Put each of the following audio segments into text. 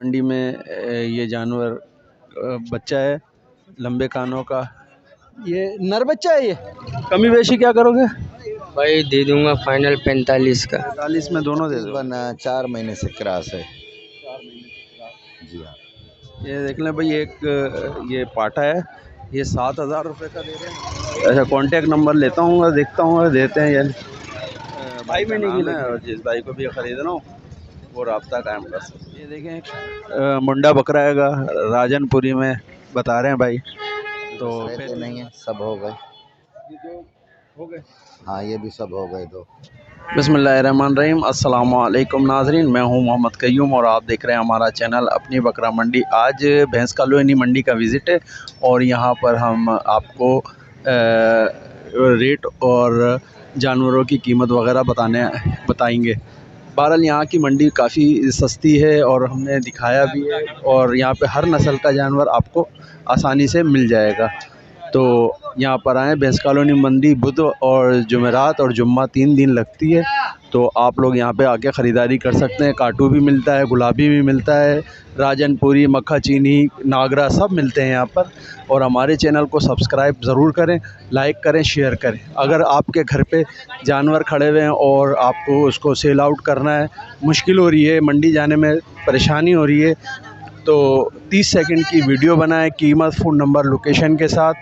मंडी में ये जानवर बच्चा है लंबे कानों का। ये नर बच्चा है ये? कमी बेशी क्या करोगे? भाई दे दूँगा फाइनल पैंतालीस का। पैंतालीस में दोनों दे दो। तकरीबन चार महीने से क्रास है। जी हाँ। ये देख लें भाई एक ये पाटा है। ये सात हज़ार रुपये का दे रहे हैं। अच्छा कांटेक्ट नंबर लेता हूँ देखता हूँ देते हैं यार भाई में नहीं है जिस भाई को भी ख़रीदना हो वो रबता कायम कर सकते ये देखें। मुंडा बकरा हैगा राजनपुरी में बता रहे हैं भाई। तो नहीं है सब हो गए। हो गए हाँ ये भी सब हो गए दो। बसमीम अस्सलाम नाजरीन मैं हूँ मोहम्मद कयूम और आप देख रहे हैं हमारा चैनल अपनी बकरा मंडी। आज भैंस कालोनी मंडी का विज़िट है और यहाँ पर हम आपको रेट और जानवरों की कीमत वगैरह बताने बताएँगे। बहरहाल यहाँ की मंडी काफ़ी सस्ती है और हमने दिखाया भी है और यहाँ पे हर नस्ल का जानवर आपको आसानी से मिल जाएगा। तो यहाँ पर आएँ, भैंस कॉलोनी मंडी बुध और जुमेरात और जुम्मा तीन दिन लगती है। तो आप लोग यहाँ पे आके ख़रीदारी कर सकते हैं। काटू भी मिलता है, गुलाबी भी मिलता है, राजनपुरी मक्खा चीनी नागरा सब मिलते हैं यहाँ पर। और हमारे चैनल को सब्सक्राइब ज़रूर करें, लाइक करें, शेयर करें। अगर आपके घर पे जानवर खड़े हुए हैं और आपको उसको सेल आउट करना है, मुश्किल हो रही है, मंडी जाने में परेशानी हो रही है तो 30 सेकंड की वीडियो बनाएँ, कीमत, फ़ोन नंबर, लोकेशन के साथ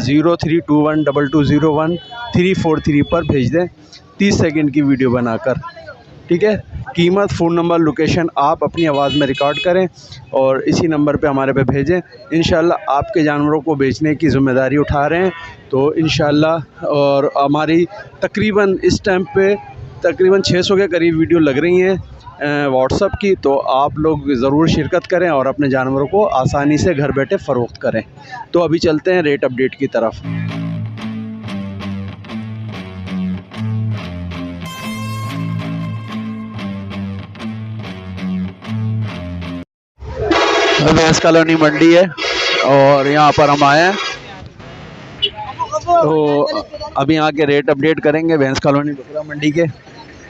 zero three two one double two zero one three four three पर भेज दें। 30 सेकंड की वीडियो बनाकर, ठीक है? कीमत, फ़ोन नंबर, लोकेशन आप अपनी आवाज़ में रिकॉर्ड करें और इसी नंबर पे हमारे पे भेजें। इन आपके जानवरों को बेचने की ज़िम्मेदारी उठा रहे हैं। तो इन और हमारी तकरीबन इस टाइम पे तकरीबन 600 के करीब वीडियो लग रही हैं व्हाट्सअप की। तो आप लोग ज़रूर शिरकत करें और अपने जानवरों को आसानी से घर बैठे फ़रोख्त करें। तो अभी चलते हैं रेट अपडेट की तरफ़। भैंस कॉलोनी मंडी है और यहाँ पर हम आए हैं। तो अभी यहाँ के रेट अपडेट करेंगे भैंस कॉलोनी बकरा मंडी के।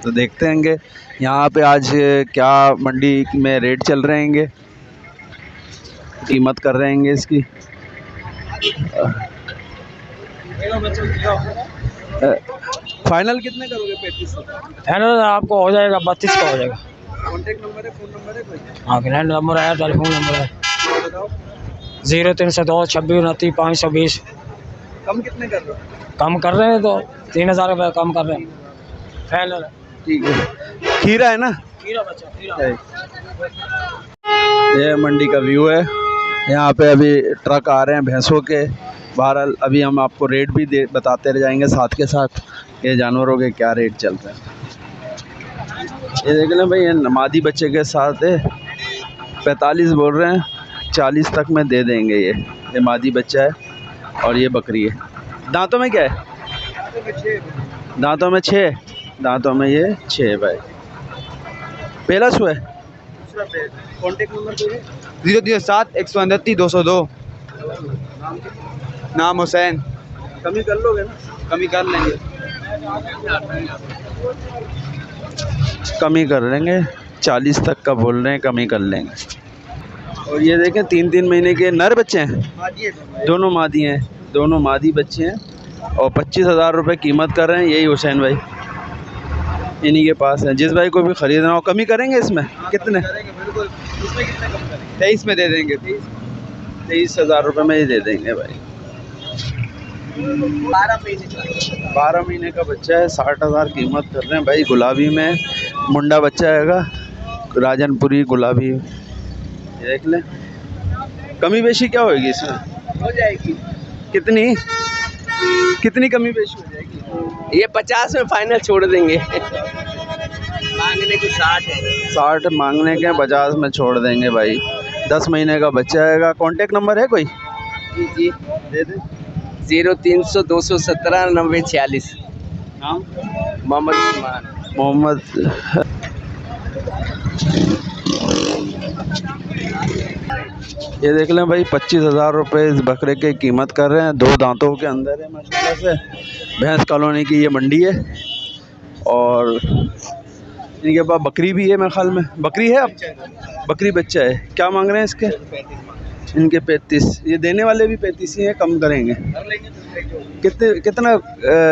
तो देखते हैंगे यहाँ पे आज क्या मंडी में रेट चल रहे हैंगे। कीमत कर रहे हैंगे इसकी। फाइनल कितने करोगे? पैंतीस फाइनल आपको हो जाएगा बत्तीस का हो जाएगा। कॉन्टेक्ट नंबर है फ़ोन नंबर है कोई? हाँ लैंड नंबर है टेलीफोन नंबर है। ज़ीरो तीन सौ दो छब्बीस उनतीस पाँच सौ बीस। कम कितने कर रहे हो? कम कर रहे हैं तो तीन हज़ार रुपये कम कर रहे हैं। फाइनल ठीक है। खीरा है ना? खीरा बच्चा खीरा। ये मंडी का व्यू है। यहाँ पे अभी ट्रक आ रहे हैं भैंसों के। बहरहाल अभी हम आपको रेट भी दे बताते रह जाएँगे साथ के साथ ये जानवरों के क्या रेट चल रहे हैं। ये देख लें भाई ये नमादी बच्चे के साथ है। पैंतालीस बोल रहे हैं चालीस तक में दे देंगे ये। ये मादी बच्चा है और ये बकरी है। दांतों में क्या है? दांतों में छः दांतों में ये छः है भाई। पहला सो है? ज़ीरो ज़ीरो सात एक सौ उनतीस दो सौ दो। नाम हुसैन। कमी कर लोगे ना? कमी कर लेंगे। कमी कर लेंगे। चालीस तक का बोल रहे हैं, कमी कर लेंगे। और ये देखें, तीन तीन महीने के नर बच्चे हैं। दोनों मादी हैं, दोनों मादी बच्चे हैं। और पच्चीस हज़ार रुपये कीमत कर रहे हैं, यही हुसैन भाई। इन्हीं के पास हैं। जिस भाई को भी ख़रीदना हो, कमी करेंगे इसमें? कितने? तेईस में दे देंगे। तेईस हज़ार रुपये में ही दे देंगे भाई। बारह महीने का बच्चा है। साठ हज़ार कीमत कर रहे हैं भाई गुलाबी में मुंडा बच्चा आएगा राजनपुरी गुलाबी। देख लें। कमी बेशी क्या होगी इसमें? हो जाएगी। कितनी? कितनी कमी बेशी हो जाएगी? ये पचास में फाइनल छोड़ देंगे। मांगने के साठ है। साठ मांगने के पचास में छोड़ देंगे भाई। दस महीने का बच्चा हैगा कांटेक्ट नंबर है कोई? जी जी। दे दे। ज़ीरो तीन सौ दो सौ सत्रह नब्बे छियालीस। नाम? मोहम्मद उस्मान मोहम्मद। ये देख लें भाई पच्चीस हज़ार रुपये इस बकरे की कीमत कर रहे हैं। दो दांतों के अंदर है माशाल्लाह से। भैंस कॉलोनी की ये मंडी है। और इनके पास बकरी भी है मेरे ख्याल में। बकरी है? अब बकरी बच्चा है। क्या मांग रहे हैं इसके? इनके पैंतीस ये देने वाले भी पैंतीस ही हैं कम करेंगे। कितने कितना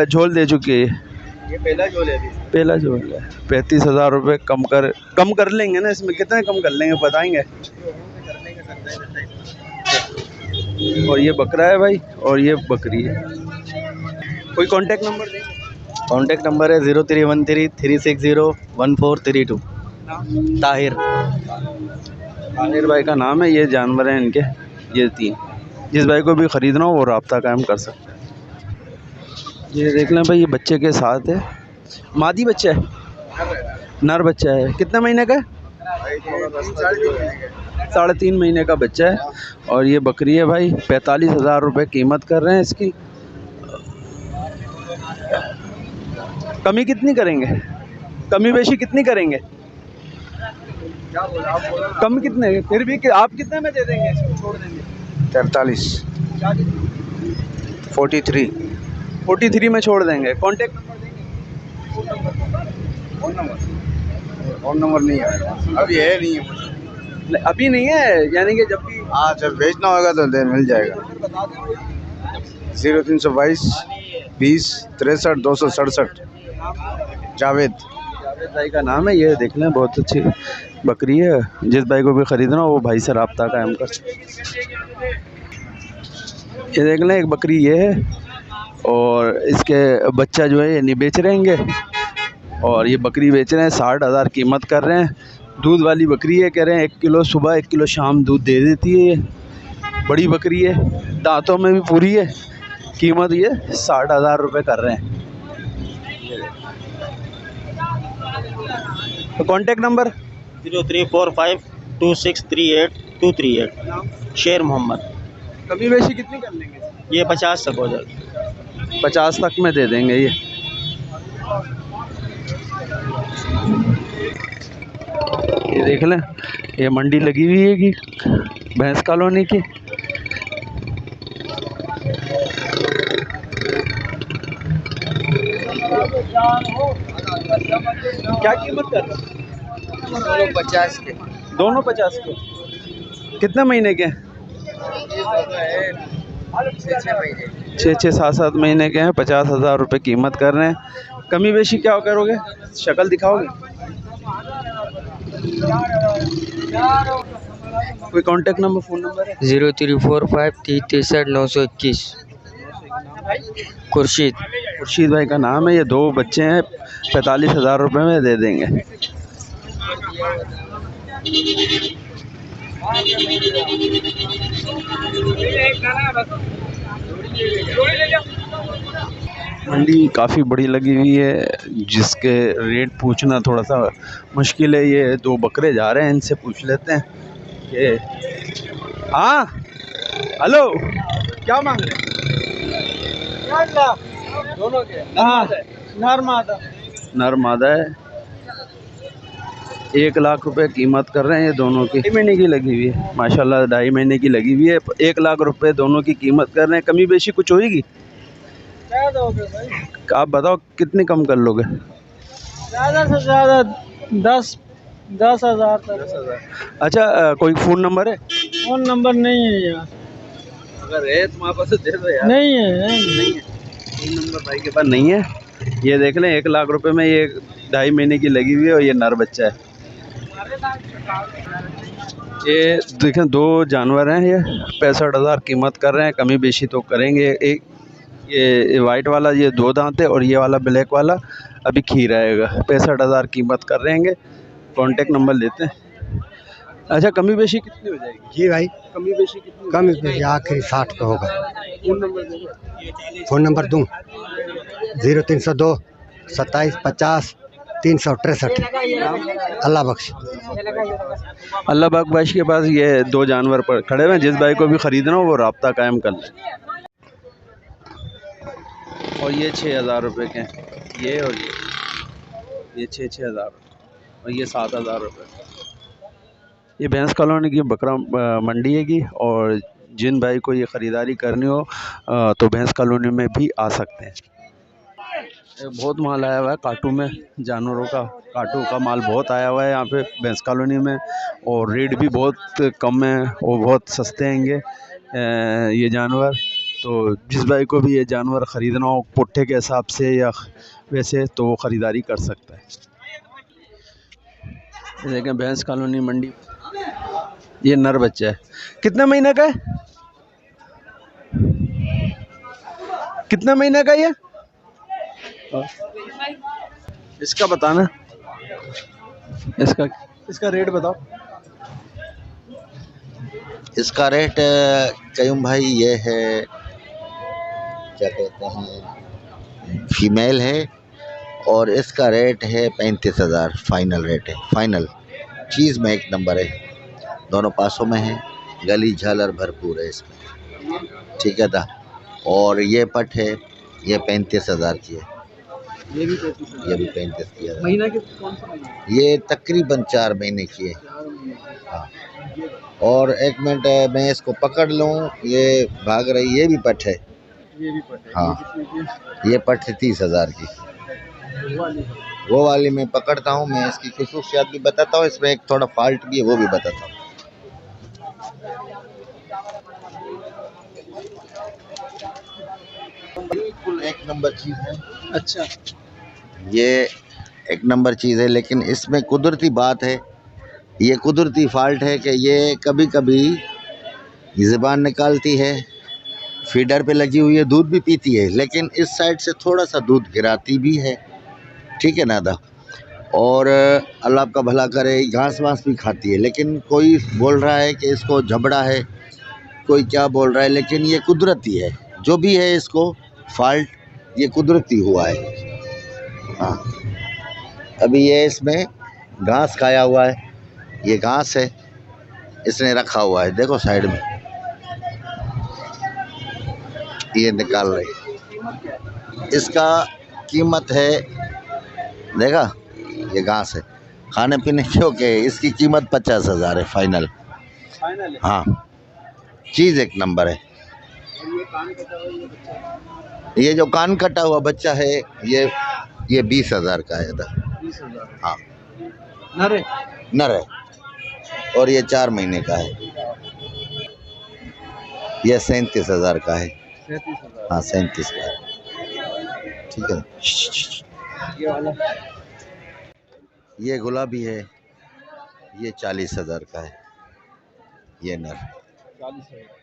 झोल दे चुके हैं? ये पहला झोल है पहला झोल है। पैंतीस हज़ार रुपये कम कर कम कर लेंगे ना इसमें कितने कम कर लेंगे बताएँगे? और ये बकरा है भाई और ये बकरी है। कोई कांटेक्ट नंबर देंगे कॉन्टेक्ट नंबर है zero three one three three six zero one four three two Tahir. Aamir भाई का नाम है, ये जानवर हैं इनके, ये तीन। जिस भाई को भी ख़रीदना हो, वो रबता कायम कर सकते हैं। ये देख लें भाई, ये बच्चे के साथ है। मादी बच्चा है? नर बच्चा है। कितने महीने का साढ़े तीन महीने का बच्चा है। और ये बकरी है भाई, पैंतालीस हज़ार रुपये कीमत कर रहे हैं इसकी। कमी कितनी करेंगे? कमी बेशी कितनी करेंगे? कम कितने फिर भी कि आप कितने में दे देंगे इसको छोड़ देंगे? तैंतालीस। Forty three. फोर्टी थ्री में छोड़ देंगे। कांटेक्ट फ़ोन नंबर नहीं है। अभी है नहीं है अभी नहीं है? यानी कि जब भी हाँ जब भेजना होगा तो दे मिल जाएगा। ज़ीरो तीन सौ बाईस बीस तिरसठ दो सौ सड़सठ। जावेद। जावेद भाई का नाम है ये देख लें बहुत अच्छी बकरी है, जिस भाई को भी ख़रीदना वो भाई से रबता कायम कर ये देख लें, एक बकरी ये है, और इसके बच्चा जो है, ये नहीं बेच रहेंगे। और ये बकरी बेच रहे हैं, साठ हज़ार कीमत कर रहे हैं। दूध वाली बकरी है, कह रहे हैं, एक किलो सुबह, एक किलो शाम दूध दे देती है ये। बड़ी बकरी है, दांतों में भी पूरी है, कीमत ये साठ हज़ार रुपये कर रहे हैं। तो contact number zero three four five two six three eight two three eight. Sher Mohammad. कमी बेशी कितनी कर लेंगे? ये पचास तक हो जाएगी। पचास तक में दे देंगे ये। ये देख लें ये मंडी लगी हुई है कि भैंस कॉलोनी की? क्या कीमत कर दोनों पचास के। दोनों पचास के। कितने महीने के हैं? छः छः सात सात महीने के हैं पचास हज़ार रुपये कीमत कर रहे हैं। कमी बेशी क्या करोगे? शक्ल दिखाओगे? कोई कांटेक्ट नंबर फ़ोन नंबर है? ज़ीरो थ्री फोर फाइव तीस तिरसठ नौ सौ इक्कीस। खुर्शीद। खुर्शीद भाई का नाम है ये दो बच्चे हैं पैंतालीस हज़ार रुपये में दे देंगे। मंडी काफ़ी बड़ी लगी हुई है जिसके रेट पूछना थोड़ा सा मुश्किल है। ये दो बकरे जा रहे हैं इनसे पूछ लेते हैं कि हाँ? हेलो क्या मांग रहे हैं? दोनों के हाँ। नर मादा नर मादा है। एक लाख रुपए कीमत कर रहे हैं ये दोनों की। ढाई महीने की लगी हुई है। माशाल्लाह ढाई महीने की लगी हुई है। एक लाख रुपए दोनों की कीमत कर रहे हैं। कमी बेशी कुछ क्या आप बताओ कितनी कम कर लोगे? ज़्यादा से ज़्यादा दस दस हज़ार अच्छा कोई फ़ोन नंबर है? फ़ोन नंबर नहीं है यार। अगर है तुम्हारे पास दे दो यार। नहीं है है। नहीं। फ़ोन नंबर भाई के पास नहीं है। ये देख लें एक लाख रुपए में ये ढाई महीने की लगी हुई है और ये नर बच्चा है। ये देखें दो जानवर हैं ये। पैंसठ हज़ार कीमत कर रहे हैं कमी बेशी तो करेंगे। एक ये वाइट वाला ये दो दांत है और ये वाला ब्लैक वाला अभी खीर आएगा। पैंसठ हज़ार कीमत कर रहेंगे कॉन्टेक्ट नंबर लेते हैं। अच्छा कमी बेशी कितनी हो जाएगी? जी भाई। कमी बेशी कितनी कम पे आखिरी साठ का होगा। Phone number. फ़ोन नंबर दूँ? ज़ीरो तीन सौ दो सत्ताईस पचास तीन सौ तिरसठ। अल्लाह बख्श। अल्लाह बाग के पास ये दो जानवर पर खड़े हुए हैं, जिस भाई को भी ख़रीदना हो, वो रबता कायम कर लें। और ये छः हज़ार रुपये के ये और ये। ये छः छः हज़ार। और ये सात हज़ार रुपये ये भैंस कॉलोनी की बकरा मंडी है की, और जिन भाई को ये ख़रीदारी करनी हो तो भैंस कॉलोनी में भी आ सकते हैं। बहुत माल आया हुआ है काटू में, जानवरों का, काटू का माल बहुत आया हुआ है यहाँ पे, भैंस कॉलोनी में, और रेट भी बहुत कम है, और बहुत सस्ते हैंगे ये जानवर। तो जिस भाई को भी ये जानवर ख़रीदना हो, पुट्ठे के हिसाब से या वैसे तो वो ख़रीदारी कर सकता है। देखें भैंस कॉलोनी मंडी। ये नर बच्चा है। कितने महीने का है? कितने महीने का ये? इसका बताना। इसका इसका रेट बताओ। इसका रेट कयूम भाई ये है क्या कहते हैं फीमेल है और इसका रेट है पैंतीस हज़ार फाइनल रेट है। फाइनल चीज़ में एक नंबर है। दोनों पासों में है। गली झालर भरपूर है इसमें। ठीक है था और ये पट है ये पैंतीस हज़ार की है। ये भी ये भी पैंतीस की है महीना के कौन सा ये तकरीबन चार महीने की है हाँ। और एक मिनट मैं इसको पकड़ लूँ। ये भाग रही ये भी पट है। ये भी पट है। हाँ। ये पट है तीस हज़ार की। वो वाली मैं पकड़ता हूँ मैं इसकी खसूसियात भी बताता हूँ इसमें एक थोड़ा फॉल्ट भी है वो भी बताता हूँ। बिल्कुल एक नंबर चीज़ है। अच्छा। ये एक नंबर चीज़ है, लेकिन इसमें कुदरती बात है। ये कुदरती फॉल्ट है कि ये कभी कभी ज़बान निकालती है, फीडर पे लगी हुई है, दूध भी पीती है, लेकिन इस साइड से थोड़ा सा दूध गिराती भी है। ठीक है नादा और अल्लाह आपका भला करे घास वास भी खाती है, लेकिन कोई बोल रहा है कि इसको झबड़ा है, कोई क्या बोल रहा है, लेकिन ये कुदरती है। जो भी है इसको फॉल्ट ये कुदरती हुआ है। हाँ। अभी ये इसमें घास खाया हुआ है। ये घास है। इसने रखा हुआ है। देखो साइड में। ये निकाल रही इसका कीमत है देखा? ये घास है। खाने पीने क्योंकि इसकी कीमत पचास हज़ार है फाइनल। फाइनल हाँ? चीज़ एक नंबर है। ये जो कान कटा हुआ बच्चा है ये ये बीस हज़ार का है था हाँ। नरे नर है। और ये चार महीने का है। ये सैंतीस हज़ार का है। हाँ सैंतीस का ठीक है। ये वाला। ये गुलाबी है। ये चालीस हज़ार का है। ये नर।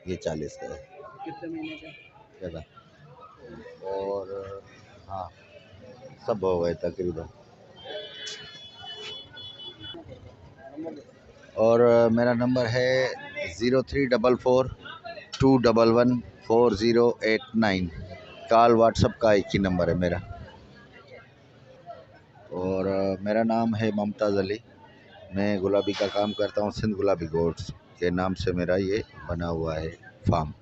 ये चालीस का है। कितने महीने का? और हाँ सब हो गए तकरीबन। और, मेरा नंबर है zero three double four two double one four zero eight nine. Call WhatsApp का एक ही नंबर है मेरा। और, मेरा नाम है ममताज़ अली। मैं गुलाबी का काम करता हूँ, सिंध गुलाबी गोड्स के नाम से मेरा ये बना हुआ है फार्म